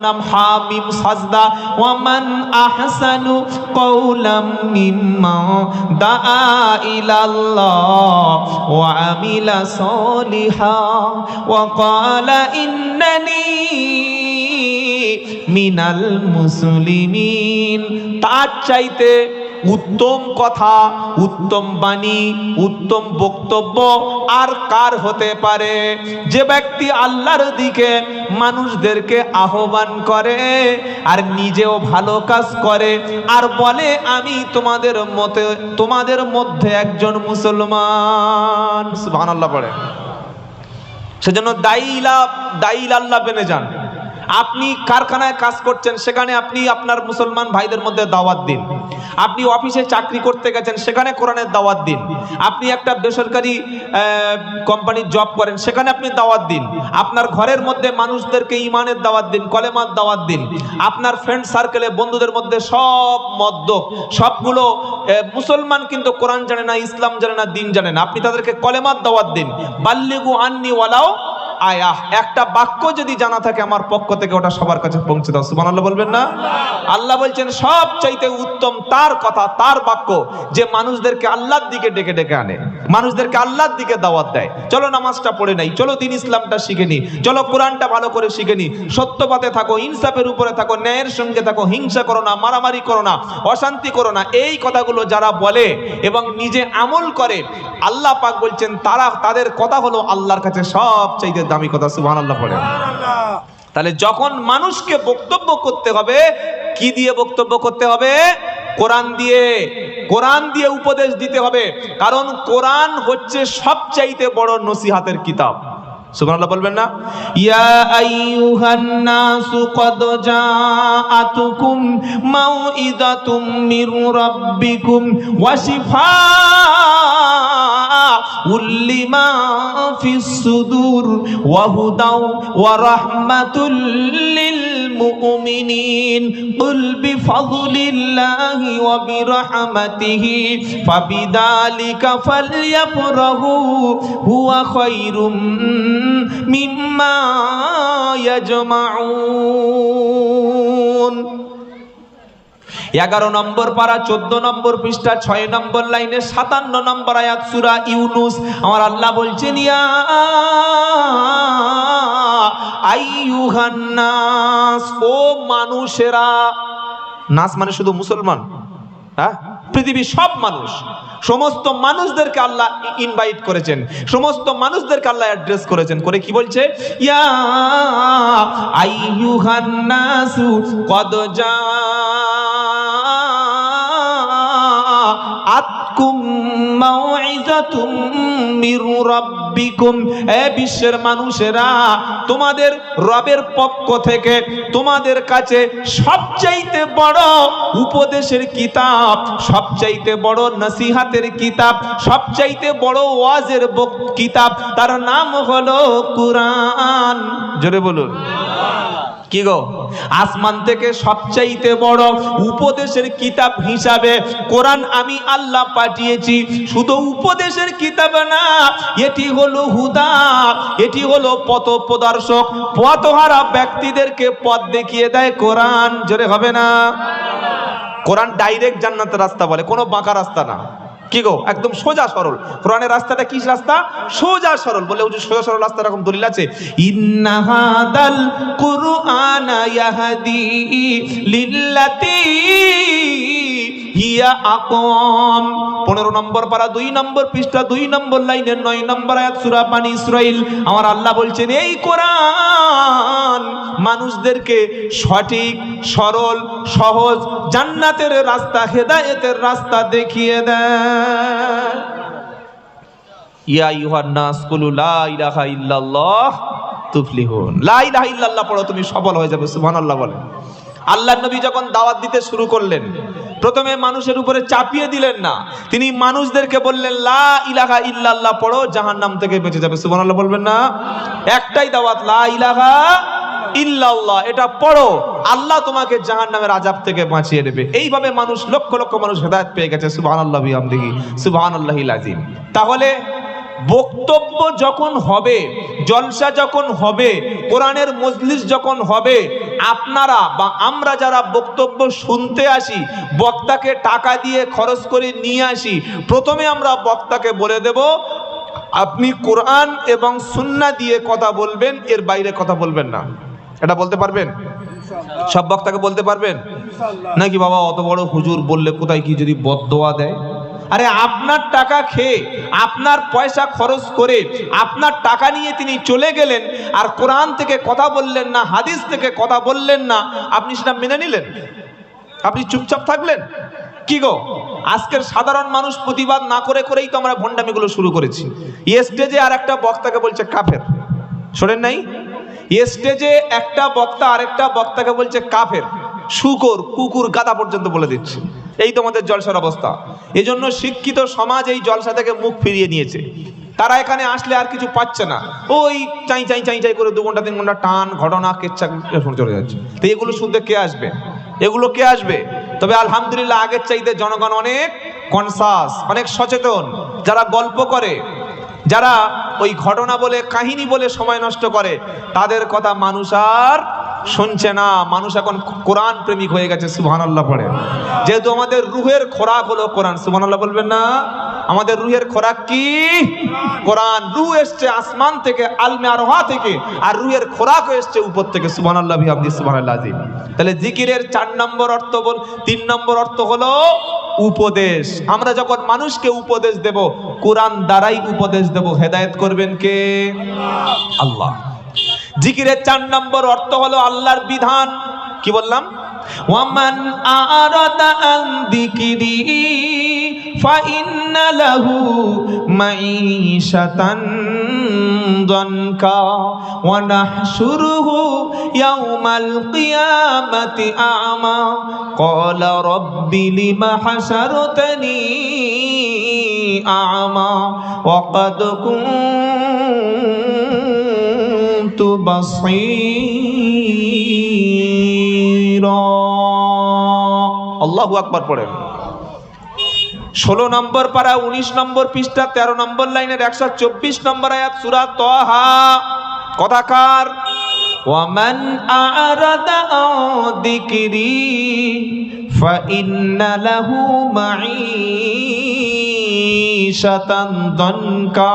নাম হামিম সাজদা, ওয়ামান আহসানু কওলাম মিম্মা দাআ ইলাল্লাহ ওয়া আমিলা সলিহা ওয়া ক্বালা ইন্নানি মিনাল মুসলিমিন। তার চাইতে উত্তম কথা, উত্তম বাণী, উত্তম বক্তব্য আর কার হতে পারে? যে ব্যক্তি আল্লাহর দিকে মানুষদেরকে আহ্বান করে, আর নিজেও ভালো কাজ করে, আর বলে, আমি তোমাদের মতে, তোমাদের মধ্যে একজন মুসলমান। সুবহানাল্লাহ পড়ে। সেজন্য দাইলা দাইল আল্লাহ বেনে যান। আপনি কারখানায় কাজ করছেন, সেখানে আপনি আপনার মুসলমান ভাইদের মধ্যে দাওয়াত দিন। আপনি অফিসে চাকরি করতে গেছেন, সেখানে কোরআনের দাওয়াত দিন। আপনি একটা বেসরকারি কোম্পানির জব করেন, সেখানে আপনি দাওয়াত দিন। আপনার ঘরের মধ্যে মানুষদেরকে ইমানের দাওয়াত দিন, কলেমার দাওয়াত দিন। আপনার ফ্রেন্ড সার্কেলে বন্ধুদের মধ্যে সব মদ্য সবগুলো মুসলমান কিন্তু কোরআন জানে না, ইসলাম জানে না, দিন জানে না। আপনি তাদেরকে কলেমার দাওয়াত দিন। বাল্লিগু আন্নি ওয়ালাও আয়াহ, একটা বাক্য যদি জানা থাকে আমার পক্ষ থেকে, ওটা সবার কাছে পৌঁছে দাও। সুবহানাল্লাহ বলবেন না? আল্লাহ বলছেন সব চাইতে উত্তম তার কথা, তার বাক্য, যে মানুষদেরকে আল্লাহর দিকে ডেকে ডেকে আনে। মানুষদেরকে আল্লাহর দিকে দাওয়াত দেয়। চলো নামাজটা পড়ে নাই চলো দিন ইসলামটা শিখে নি চলো কোরআনটা ভালো করে শিখে নি। সত্যপথে থাকো ইনসাফের উপরে থাকো ন্যায়ের সঙ্গে থাকো হিংসা করো না মারামারি করো না অশান্তি করো না। এই কথাগুলো যারা বলে এবং নিজে আমল করে আল্লাহ পাক বলছেন তারা তাদের কথা হলো আল্লাহর কাছে সব চাইতে দামি কথা সুবহানাল্লাহ পড়ে তাহলে যখন মানুষকে বক্তব্য করতে হবে কি দিয়ে বক্তব্য করতে হবে? কোরআন দিয়ে কোরআন দিয়ে উপদেশ দিতে হবে। কারণ কোরআন হচ্ছে সবচাইতে বড় নসিহাতের কিতাব। সুবহানাল্লাহ বলবেন না? ইয়া সুদুর ওয়া হুদাও ওয়া মুমিনিন কুল বিফাদলিল্লাহি ওয়া বিরহমাতিহি ফাবিযালিকা ফালইফরাহু হুয়া খায়রুম মিম্মা ইয়াজমাউন এগারো নম্বর পারা, চোদ্দ নম্বর পৃষ্ঠা, ছয় নম্বর লাইনে, সাতান্ন নম্বর আয়াত সুরা ইউনুস। আমার আল্লাহ বলছেন, ইয়া আইয়ুহান নাস ও মানুষেরা। নাস মানে শুধু মুসলমান হ্যাঁ? পৃথিবীর সব মানুষ। সমস্ত মানুষদেরকে আল্লাহ ইনভাইট করেছেন। সমস্ত মানুষদেরকে আল্লাহ অ্যাড্রেস করেছেন। করে কি বলছে? ইয়া আইয়ুহান নাসু কদ জাআতকুম মাউইযাতুম মির রাব্বিকুম। এ বিশ্বের মানুষেরা, তোমাদের রবের পক্ষ থেকে তোমাদের কাছে সবচাইতে বড় উপদেশের কিতাব, সবচাইতে বড় নসিহাতের কিতাব, সবচাইতে বড় ওয়াজের কিতাব, তার নাম হলো কুরআন। জোরে বলুন। কি গো? আসমান থেকে সবচাইতে বড় উপদেশের কিতাব হিসাবে কোরআন আমি আল্লাহ পাঠিয়েছি। শুধু উপদেশের কিতাব না, এটি হলো হুদা, এটি হলো পথ প্রদর্শক। পথহারা ব্যক্তিদেরকে পথ দেখিয়ে দেয় কোরআন। জোরে হবে না? কোরআন ডাইরেক্ট জান্নাতের রাস্তা বলে, কোনো বাঁকা রাস্তা না। কি গো? একদম সোজা সরল। কোরআনের রাস্তাটা কি রাস্তা? সোজা সরল। বলে ওই সোজা সরল রাস্তা এরকম দলিল আছে? ইন্না হাদাল কুরআনা ইয়াহদি লিল্লাতি হিয়া আকম পনেরো নম্বর পারা, দুই নম্বর পৃষ্ঠা, দুই নম্বর লাইনের নয় নম্বর আয়াত, সূরা পানি ইসরাইল আমার আল্লাহ বলছেন, এই কোরআন মানুষদেরকে সঠিক, সরল, সহজ, জান্নাতের রাস্তা, হেদায়েতের রাস্তা দেখিয়ে দেয় ইয়া ইলাহা ইল্লাল্লাহ লা ইল্লাল্লাহ পড়ো, তুমি হয়ে যাবে আল্লাহ নবী যখন দাওয়াত দিতে শুরু করলেন, প্রথমে মানুষের উপরে চাপিয়ে দিলেন না, তিনি মানুষদেরকে বললেন, লা ইলাহা ইল্লাল্লাহ পড়ো, জাহান্নাম থেকে বেঁচে যাবে। সুবহানাল্লাহ বলবেন না? একটাই দাওয়াত, লা ইলাহা ইল্লাল্লাহ, এটা পড়ো। আল্লাহ তোমাকে জাহান্নামের আজাব থেকে বাঁচিয়ে দেবে। এইভাবে মানুষ, লক্ষ লক্ষ মানুষ হেদায়েত পেয়ে গেছে সুবাহ সুবহানাল্লাহ বিহামদিহি সুবহানাল্লাহিল আযীম তাহলে বক্তব্য যখন হবে, জলসা যখন হবে, কোরআনের মজলিস যখন হবে, আপনারা বা আমরা যারা বক্তব্য শুনতে আসি, বক্তাকে টাকা দিয়ে খরচ করে নিয়ে আসি, প্রথমে আমরা বক্তাকে বলে দেব, আপনি কোরআন এবং সুন্না দিয়ে কথা বলবেন, এর বাইরে কথা বলবেন না। এটা বলতে পারবেন? সব বক্তাকে বলতে পারবেন? নাকি বাবা, অত বড় হুজুর বললে কোথায় কি যদি বদদোয়া দেয়? আরে আপনার টাকা খেয়ে, আপনার পয়সা খরচ করে, আপনার টাকা নিয়ে তিনি চলে গেলেন আর কোরআন থেকে কথা বললেন না, হাদিস থেকে কথা বললেন না, আপনি সেটা মেনে নিলেন? আপনি চুপচাপ থাকলেন? কি গো, আজকের সাধারণ মানুষ প্রতিবাদ না করে করেই তো আমরা ভণ্ডামিগুলো শুরু করেছি। স্টেজে আর একটা বক্তাকে বলছে কাফের। শোনেন নাই? স্টেজে একটা বক্তা আরেকটা বক্তাকে বলছে কাফের, শুকর, কুকুর, গাদা পর্যন্ত বলে দিচ্ছে। এই তোমাদের জলসার অবস্থা। এজন্য শিক্ষিত সমাজ এই জলসা থেকে মুখ ফিরিয়ে নিয়েছে। তারা এখানে আসলে আর কিছু পাচ্ছে না। ওই চাই চাই চাই চাই করে দু ঘণ্টা, তিন ঘণ্টা টান, ঘটনা, কেচ্ছা চলে যাচ্ছে। তো এগুলো শুনতে কে আসবে? এগুলো কে আসবে? তবে আলহামদুলিল্লাহ আগের চাইতে জনগণ অনেক কনসাস, অনেক সচেতন। যারা গল্প করে যারা ওই ঘটনা বলে, কাহিনী বলে সময় নষ্ট করে, তাদের কথা মানুষ আর শুনছে না। মানুষ এখন কোরআন প্রেমিক হয়ে গেছে সুবহান আল্লাহ পড়ে। যেহেতু আমাদের রুহের খোরাক হলো কোরআন সুবহান আল্লাহ বলবেন না? আমাদের রুহের খোরাক কি? কোরআন। রুহ এসছে আসমান থেকে, আলমে আরোহা থেকে, আর রুহের খোরাক এসছে উপর থেকে সুবহান আল্লাহ বিহামদি সুবহান আল্লাহ তাহলে জিকিরের চার নম্বর অর্থ বল, তিন নম্বর অর্থ হলো উপদেশ। আমরা যখন মানুষকে উপদেশ দেব কোরআন দ্বারাই উপদেশ দেব। হেদায়ত করবেন কে? আল্লাহ। জিকিরের চার নম্বর অর্থ হলো আল্লাহর বিধান। কি বললাম ওয়ামান আরাদা আন যিকরি ফাইন্না লাহু মাঈশাতান ضنكا ونحشره يوم القيامة أعمى قال رب لم حشرتني أعمى وقد كنت بصيرا الله أكبر পড়েন ষোলো নম্বর পারা উনিশ নম্বর পৃষ্ঠা তেরো নম্বর লাইনের একশো চব্বিশ নম্বর আয়াত সুরা তহা কথাকার ওয়ামান আরাদা দিকরি ফাইন্না লাহু মাঈশাতান দনকা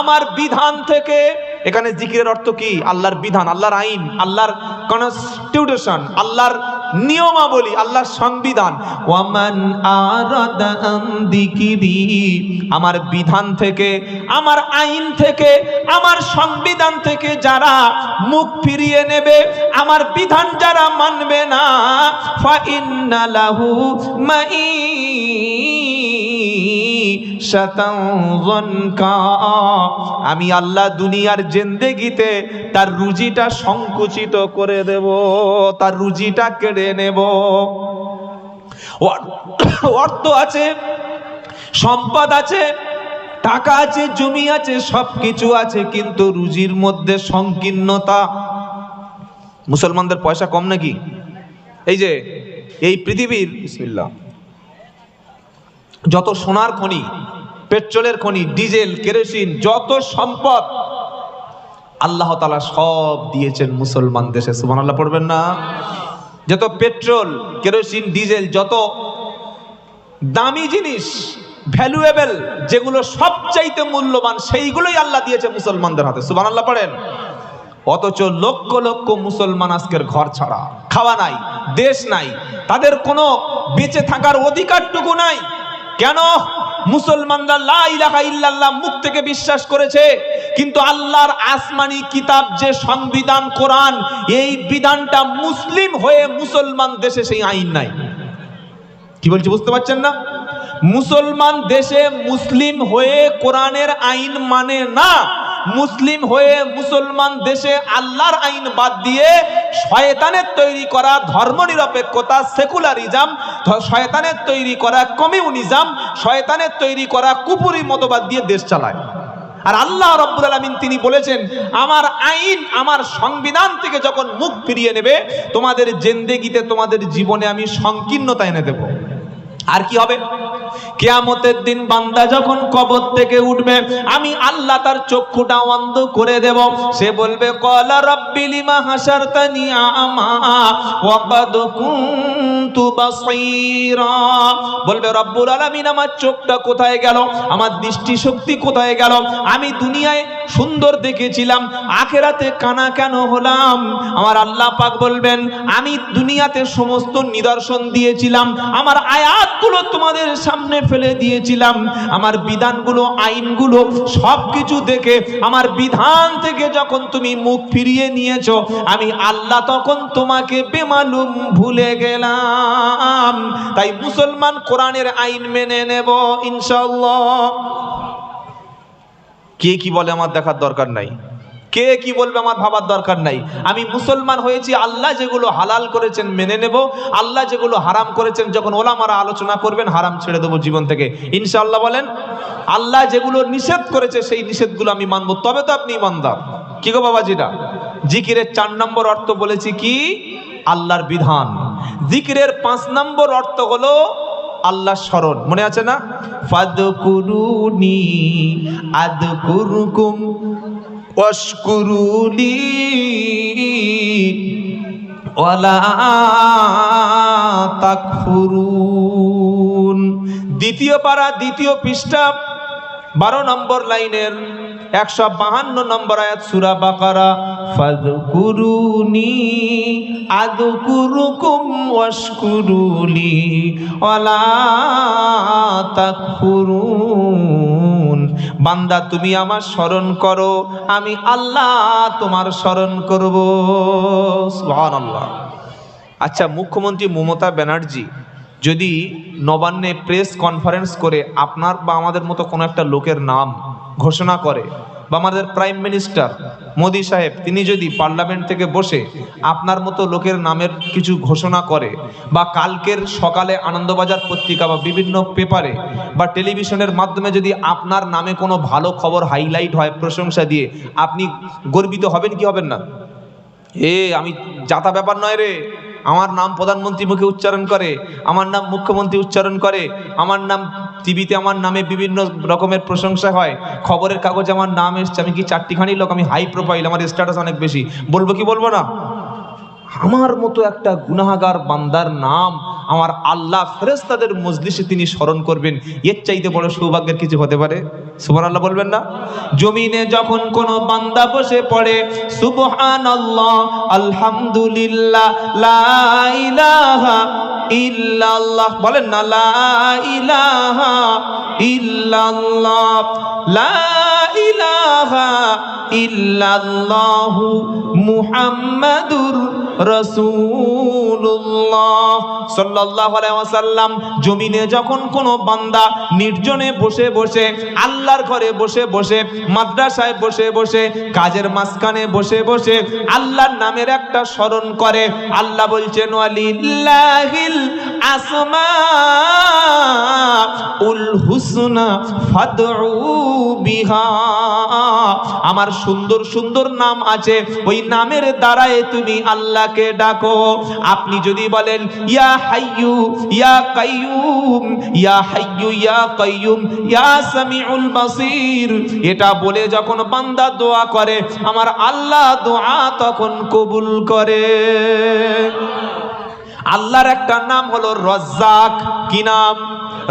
আমার বিধান থেকে এখানে জিকিরের অর্থ কি আল্লাহর বিধান আল্লাহর আইন আল্লাহর কনস্টিটিউশন আল্লাহর নিয়মাবলী আল্লাহর সংবিধান। ওয়ামান আমার বিধান থেকে, আমার আইন থেকে, আমার সংবিধান থেকে যারা মুখ ফিরিয়ে নেবে, আমার বিধান যারা মানবে না ফা ইন্না লাহু মাই আমি আল্লাহ দুনিয়ার জেন্দেগিতে তার রুজিটা সংকুচিত করে দেব, তার রুজিটা কেড়ে নেব। অর্থ আছে, সম্পদ আছে, টাকা আছে, জমি আছে সব কিছু আছে, কিন্তু রুজির মধ্যে সংকীর্ণতা। মুসলমানদের পয়সা কম নাকি? এই যে, এই পৃথিবীর বিসমিল্লাহ। যত সোনার খনি, পেট্রোলের খনি, ডিজেল, কেরোসিন, যত সম্পদ, আল্লাহ তালা সব দিয়েছেন মুসলমান দেশে। সুমান আল্লাহ পড়বেন না? যত পেট্রোল, কেরোসিন, ডিজেল, যত দামি জিনিস, ভ্যালুয়েবল, যেগুলো সবচাইতে মূল্যবান, সেইগুলোই আল্লাহ দিয়েছে মুসলমানদের হাতে। সুবান আল্লাহ পড়েন? অথচ লক্ষ লক্ষ মুসলমান আজকের ঘর ছাড়া, খাওয়া নাই, দেশ নাই, তাদের কোনো বেঁচে থাকার অধিকারটুকু নাই। কেন? মুসলমানরা লা ইলাহা ইল্লাল্লাহ মুখ থেকে বিশ্বাস করেছে, কিন্তু আল্লাহর আসমানি কিতাব যে সংবিধান, কোরআন, এই বিধানটা মুসলিম হয়ে মুসলমান দেশে সেই আইন নাই। কি বলছি বুঝতে পারছেন না? মুসলমান দেশে মুসলিম হয়ে কোরআনের আইন মানে না মুসলিম হয়ে মুসলমান দেশে আল্লাহর আইন বাদ দিয়ে শয়তানের তৈরি করা ধর্মনিরপেক্ষতা, সেকুলারিজম শয়তানের তৈরি করা কমিউনিজম, শয়তানের তৈরি করা কুপুরি মতবাদ দিয়ে দেশ চালায়। আর আল্লাহ রব্বুল আলমিন তিনি বলেছেন, আমার আইন, আমার সংবিধান থেকে যখন মুখ ফিরিয়ে নেবে, তোমাদের জেন্দেগিতে, তোমাদের জীবনে আমি সংকীর্ণতা এনে দেব। আর কি হবে? কেয়ামতের দিন বান্দা যখন কবর থেকে উঠবে, আমি আল্লাহ তার চক্ষুটা অন্ধ করে দেব। সে বলবে, কলা রব্বি লিমা হাসারতানি আমা ওয়া কাদ কুনতু বাসীরা। বলবে, রব্বুল আলামিন আমার চোখটা কোথায় গেল? আমার দৃষ্টি শক্তি কোথায় গেল? আমি দুনিয়ায় সুন্দর দেখেছিলাম, আখেরাতে কানা কেন হলাম? আমার আল্লাহ পাক বলবেন, আমি দুনিয়াতে সমস্ত নিদর্শন দিয়েছিলাম, আমার আয়াতগুলো তোমাদের সামনে ফেলে দিয়েছিলাম। আমার বিধানগুলো, আইনগুলো সব কিছু দেখে, আমার বিধান থেকে যখন তুমি মুখ ফিরিয়ে নিয়েছো, আমি আল্লাহ তখন তোমাকে বেমালুম ভুলে গেলাম। তাই মুসলমান কোরআনের আইন মেনে নেব ইনশাল্লাহ কে কি বলে আমার দেখার দরকার নাই? কে কি বলবে আমার ভাবার দরকার নাই। আমি মুসলমান হয়েছি, আল্লাহ যেগুলো হালাল করেছেন মেনে নেব, আল্লাহ যেগুলো হারাম করেছেন যখন ওলামারা আলোচনা করবেন, হারাম ছেড়ে দেবো জীবন থেকে। ইনশাআল্লাহ বলেন, আল্লাহ যেগুলো নিষেধ করেছে, সেই নিষেধগুলো আমি মানবো। তবে তো আপনি ইমানদার। কি গো বাবা বাবাজিরা? জিকিরের চার নম্বর অর্থ বলেছি কি? আল্লাহর বিধান। জিকিরের পাঁচ নম্বর অর্থ হলো আল্লাহ স্মরণ। মনে আছে না? ফাদকুরুনি আদকুরুকুম তাকফুরুন। দ্বিতীয় পারা, দ্বিতীয় পৃষ্ঠা, বারো নম্বর লাইনের একশো বাহান্ন নম্বর আয়াত সুরা বাকারা। ফাদকুরুনি আদকুরুকুম ওয়াশকুরুলি ওয়ালা তাকফুরুন। বান্দা, তুমি আমার স্মরণ করো, আমি আল্লাহ তোমার স্মরণ করব। আল্লাহ আচ্ছা মুখ্যমন্ত্রী মমতা ব্যানার্জি, যদি নবান্নে প্রেস কনফারেন্স করে আপনার বা আমাদের মতো কোনো একটা লোকের নাম ঘোষণা করে বা আমাদের প্রাইম মিনিস্টার মোদি সাহেব, তিনি যদি পার্লামেন্ট থেকে বসে আপনার মতো লোকের নামের কিছু ঘোষণা করে বা কালকের সকালে আনন্দবাজার পত্রিকা বা বিভিন্ন পেপারে বা টেলিভিশনের মাধ্যমে যদি আপনার নামে কোনো ভালো খবর হাইলাইট হয়, প্রশংসা দিয়ে, আপনি গর্বিত হবেন কি হবেন না? এ, আমি যাতা ব্যাপার নয় রে। আমার নাম প্রধানমন্ত্রী মুখে উচ্চারণ করে, আমার নাম মুখ্যমন্ত্রী উচ্চারণ করে, আমার নাম টিভিতে আমার নামে বিভিন্ন রকমের প্রশংসা হয়, খবরের কাগজ আমার নাম এসছে, আমি কি চারটিখানি লোক, আমি হাই প্রোফাইল আমার স্ট্যাটাস অনেক বেশি, বলব কি বলব না? আমার মতো একটা গুনাহাগার বান্দার নাম আমার আল্লাহ ফেরেস্তাদের মজলিসে তিনি স্মরণ করবেন। এর চাইতে বড় সৌভাগ্যের কিছু হতে পারে? সুবহান আল্লাহ বলবেন না? জমিনে যখন কোন বান্দা বসে পড়ে সুবহান আল্লাহ আলহামদুলিল্লাহ, লা ইলাহা ইল্লাল্লাহ, বলেন না, লা ইলাহা ইল্লাল্লাহ, লা ইলাহা ইল্লাল্লাহু মুহাম্মাদুর রাসূলুল্লাহ। সাল্লাল্লাহু আলাইহি ওয়াসাল্লাম জমিনে যখন কোনো বান্দা নির্জনে বসে বসে, আল্লাহর ঘরে বসে বসে, মাদ্রাসায় বসে বসে, কাজের মাঝখানে বসে বসে আল্লাহর নামের একটা স্মরণ করে, আল্লাহ বলছেন, ওয়ালিল্লাহিল আসমা উল হুসনা ফাদউ বিহা। আমার সুন্দর সুন্দর নাম আছে। ওই নামের দ্বারাই তুমি আল্লাহকে ডাকো। আপনি যদি বলেন, ইয়া হাইয়ু, ইয়া কাইয়ুম, ইয়া হাইয়ু, ইয়া কাইয়ুম, ইয়া সামিউল বাসির। এটা বলে যখন বান্দা দোয়া করে, আমার আল্লাহ দোয়া তখন কবুল করে। আল্লাহর একটা নাম হলো রজ্জাক। কি নাম?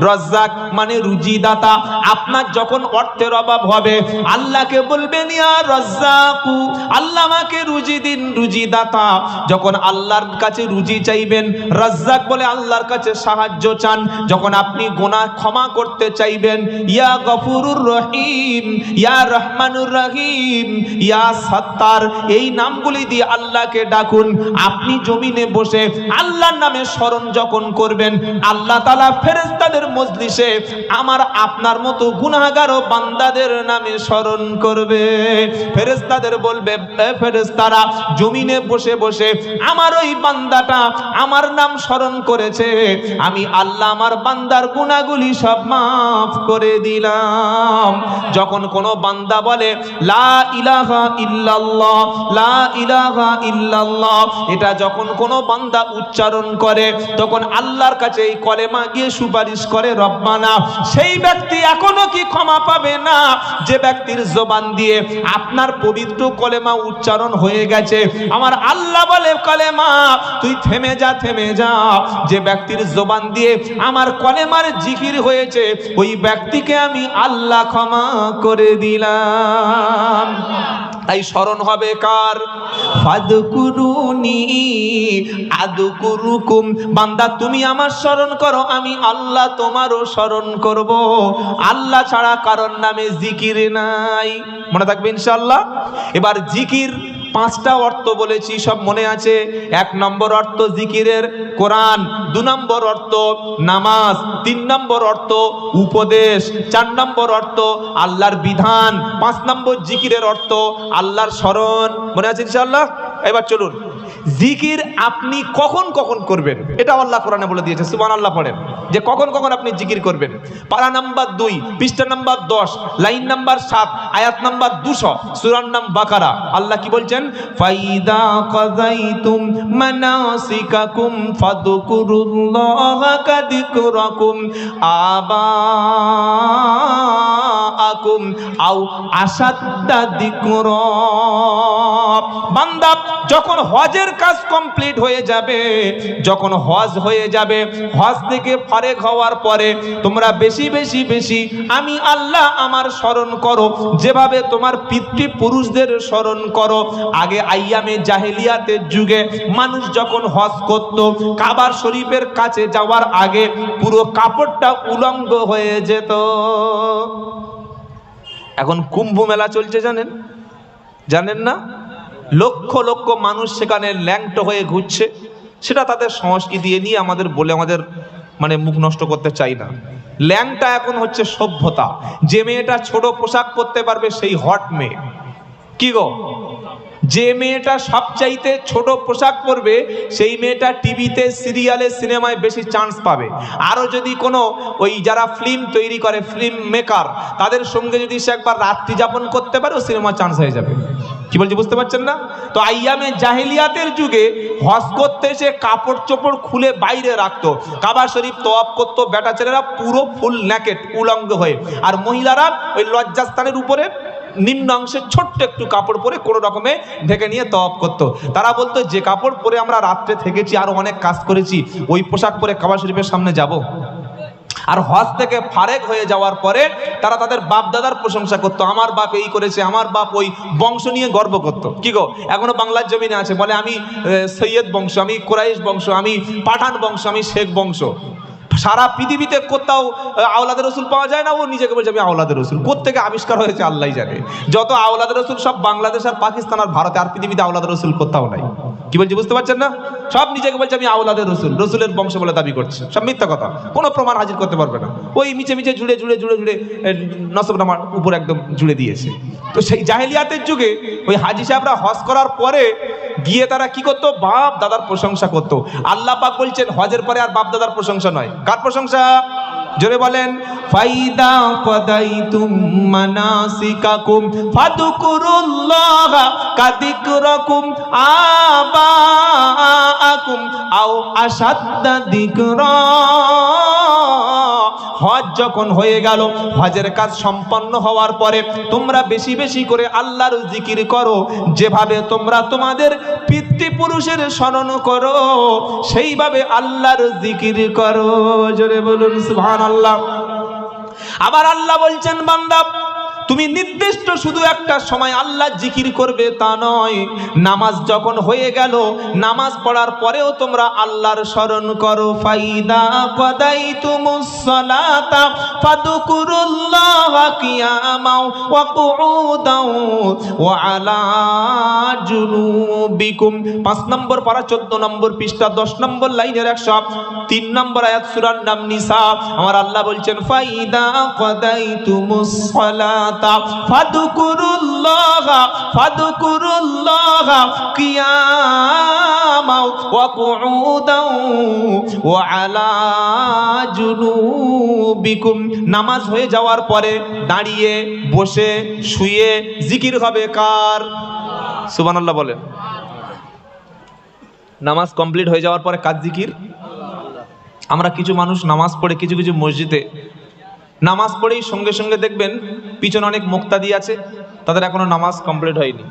রজ্জাক মানে রুজিদাতা। আপনার যখন অর্থের অভাব হবে, আল্লাহকে বলবেন, ইয়া রজ্জাকু, আল্লাহ আমাকে রুজি দিন, রুজিদাতা। যখন আল্লাহর কাছে রুজি চাইবেন, রজ্জাক বলে আল্লাহর কাছে সাহায্য চান। যখন আপনি গোনাহ ক্ষমা করতে চাইবেন, ইয়া গফুরুর রহিম, ইয়া রহমানুর রহিম, ইয়া সত্তার। এই নামগুলি দিয়ে আল্লাহকে ডাকুন। আপনি জমিনে বসে আল্লাহর নামে স্মরণ যখন করবেন, আল্লাহ তালা ফেরেস্তাদের ফেরেস্তাদের মজলিসে আমার আপনার মতো গুনাহগার বান্দাদের নামে স্মরণ করবে। ফেরেস্তাদের বলবে ফেরেস্তারা জমিনে বসে বসে আমার ওই বান্দাটা আমার নাম স্মরণ করেছে। আমি আল্লাহ আমার বান্দার গুনাহগুলি সব মাফ করে দিলাম। যখন কোনো বান্দা বলে, লা ইলাহা ইল্লাল্লাহ, লা ইলাহা ইল্লাল্লাহ, এটা যখন কোনো বান্দা উচ্চারণ করে, তখন আল্লাহর কাছে এই কলেমা গিয়ে সুপারিশ করে, রব্বানা, সেই ব্যক্তি এখনও কি ক্ষমা পাবে না? যে ব্যক্তির জবান দিয়ে, আপনার পবিত্র কলেমা উচ্চারণ হয়ে গেছে। আমার আল্লাহ বলে, কলেমা, তুই থেমে যা থেমে যা। যে ব্যক্তির জবান দিয়ে, আমার কলেমার জিকির হয়েছে। ওই ব্যক্তিকে আমি আল্লাহ ক্ষমা করে দিলাম। তাই স্মরণ হবে কার? বান্দা, তুমি আমার স্মরণ করো, আমি আল্লাহ তোমারও স্মরণ করব। আল্লাহ ছাড়া কারণ নামে জিকির নাই। মনে থাকবে ইনশাল্লাহ এবার জিকির পাঁচটা অর্থ বলেছি, সব মনে আছে? এক নম্বর অর্থ জিকিরের কোরআন, দু নম্বর অর্থ নামাজ, তিন নম্বর অর্থ উপদেশ, চার নম্বর অর্থ আল্লাহর বিধান, পাঁচ নম্বর জিকিরের অর্থ আল্লাহর স্মরণ। মনে আছে ইনশাআল্লাহ? এবার চলুন। জিকির আপনি কখন কখন করবেন? এটা আল্লাহ কোরআনে বলে দিয়েছে সুবান আল্লাহ পড়েন। যে কখন কখন আপনি জিকির করবেন? পারা নাম্বার দুই, পৃষ্ঠা নাম্বার দশ, লাইন নাম্বার সাত, আয়াত নাম্বার দুশো সুরান নাম বাকারা। আল্লাহ কি বলছেন? ফাইদা কাযাইতুম বান্দা যখন হজের কাজ কমপ্লিট হয়ে যাবে, যখন হজ হয়ে যাবে, হজ থেকে ফারেক হওয়ার পরে তোমরা বেশি বেশি বেশি আমি আল্লাহ আমার স্মরণ করো, যেভাবে তোমার পিতৃপুরুষদের স্মরণ করো। আগে আইয়ামে জাহেলিয়াতের যুগে মানুষ যখন হজ করত, কাবার শরীফের কাছে যাওয়ার আগে পুরো কাপড়টা উলঙ্গ হয়ে যেত। এখন কুম্ভ মেলা চলছে জানেন? জানেন না? লক্ষ লক্ষ মানুষ সেখানে ল্যাংটো হয়ে ঘুরছে। সেটা তাদের সংস্কৃতি নিয়ে আমাদের বলে আমাদের মানে মুখ নষ্ট করতে চাই না। ল্যাংটা এখন হচ্ছে সভ্যতা। যে মেয়েটা ছোট পোশাক পরতে পারবে সেই হট মেয়ে। কি গো? যে মেয়েটা সবচাইতে ছোট পোশাক পরবে, সেই মেয়েটা টিভিতে, সিরিয়ালে, সিনেমায় বেশি চান্স পাবে। আরও যদি কোনো ওই যারা ফিল্ম তৈরি করে ফিল্ম মেকার তাদের সঙ্গে যদি সে একবার রাত্রি যাপন করতে পারে, ও সিনেমা চান্স হয়ে যাবে। কি বলছি বুঝতে পারছেন না? তো আইয়ামে জাহেলিয়াতের যুগে হজ করতে সে কাপড় চোপড় খুলে বাইরে রাখতো। কাবা শরীফ তোয়াব করতো, বেটা ছেলেরা পুরো ফুল ন্যাকেট উলঙ্গ হয়ে। আর মহিলারা ওই লজ্জাস্থানের উপরে নিম্ন অংশে ছোট্ট একটু কাপড় পরে কোনো রকমে ঢেকে নিয়ে তওয়াব করতো। তারা বলতো, যে কাপড় পরে আমরা রাত্রে থেকেছি, আরও অনেক কাজ করেছি, ওই পোশাক পরে কাবা শরীফের সামনে যাব। আর হজ থেকে ফারেক হয়ে যাওয়ার পরে তারা তাদের বাপ দাদার প্রশংসা করতো, আমার বাপ এই করেছে, আমার বাপ ওই বংশ নিয়ে গর্ব করতো। কি গো? এখনও বাংলার জমিনে আছে, বলে, আমি সৈয়দ বংশ, আমি কোরাইশ বংশ, আমি পাঠান বংশ, আমি শেখ বংশ। সারা পৃথিবীতে কোথাও আওলাদের রসুল পাওয়া যায় না, ও নিজেকে বলছে, আমি আওলাদের রসুল। কোথেকে আবিষ্কার হয়েছে আল্লাহ জানে। যত আওলাদের রসুল, সব বাংলাদেশ আর পাকিস্তান আর ভারতে, আর পৃথিবীতে আওলাদের রসুল কোথাও নাই। কি বলছি, বুঝতে পারছেন না? সব নিজেকে বলছে, আমি আওলাদের রসুল। রসুলের বংশ বলে দাবি করছে। সব মিথ্যা কথা। কোনো প্রমাণ হাজির করতে পারবে না। ওই মিছে মিছে জুড়ে জুড়ে জুড়ে জুড়ে নসবনামার উপর একদম জুড়ে দিয়েছে। তো সেই জাহেলিয়াতের যুগে ওই হাজি সাহেবরা হজ করার পরে গিয়ে তারা কি করতো? বাপ দাদার প্রশংসা করতো। আল্লাহ পাক বলছেন, হজের পরে আর বাপ দাদার প্রশংসা নয়। কার প্রশংসা? জোরে বলেন ফাইদা ফাদাইতুম মানাসিকাকুম ফাদুকুরুল্লাহ কাদিকুরাকুম আবাআকুম আও আসাদ্দা দিকরা। হজ যখন হয়ে গেল, হজের কাজ সম্পন্ন হওয়ার পরে তোমরা বেশি বেশি করে আল্লাহর জিকির করো, যেভাবে তোমরা তোমাদের পিতৃপুরুষের স্মরণ করো, সেইভাবে আল্লাহর জিকির করো। জোরে বলুন, সুবহানাল্লাহ। আবার আল্লাহ বলছেন, বান্দা তুমি নির্দিষ্ট শুধু একটা সময় আল্লাহ জিকির করবে তা নয়। নামাজ যখন হয়ে গেল, নামাজ পড়ার পরেও তোমরা আল্লাহর স্মরণ করো। ফাইদা তুমুসলাতা নম্বর পারা চোদ্দ নম্বর পৃষ্ঠা, দশ নম্বর লাইনের একশো তিন নম্বর আয়াত, সুরার নাম নিসা। আমার আল্লাহ বলছেন, ফাইদা কদাই তুমুসলাতা ফাদকুরুল্লাহ ফাদকুরুল্লাহ, কিয়ামাও, ওয়া কুউদাও জুনুবিকুম। নামাজ হয়ে যাওয়ার পরে দাঁড়িয়ে, বসে, শুয়ে জিকির হবে কার? সুবহানাল্লাহ বলেন। নামাজ কমপ্লিট হয়ে যাওয়ার পরে কাজ জিকির? আমরা কিছু মানুষ নামাজ পড়ে কিছু কিছু মসজিদে নামাজ পড়েই সঙ্গে সঙ্গে দেখবেন পিছনে অনেক মুক্তাদি আছে তাদের এখনও নামাজ কমপ্লিট হয়নি।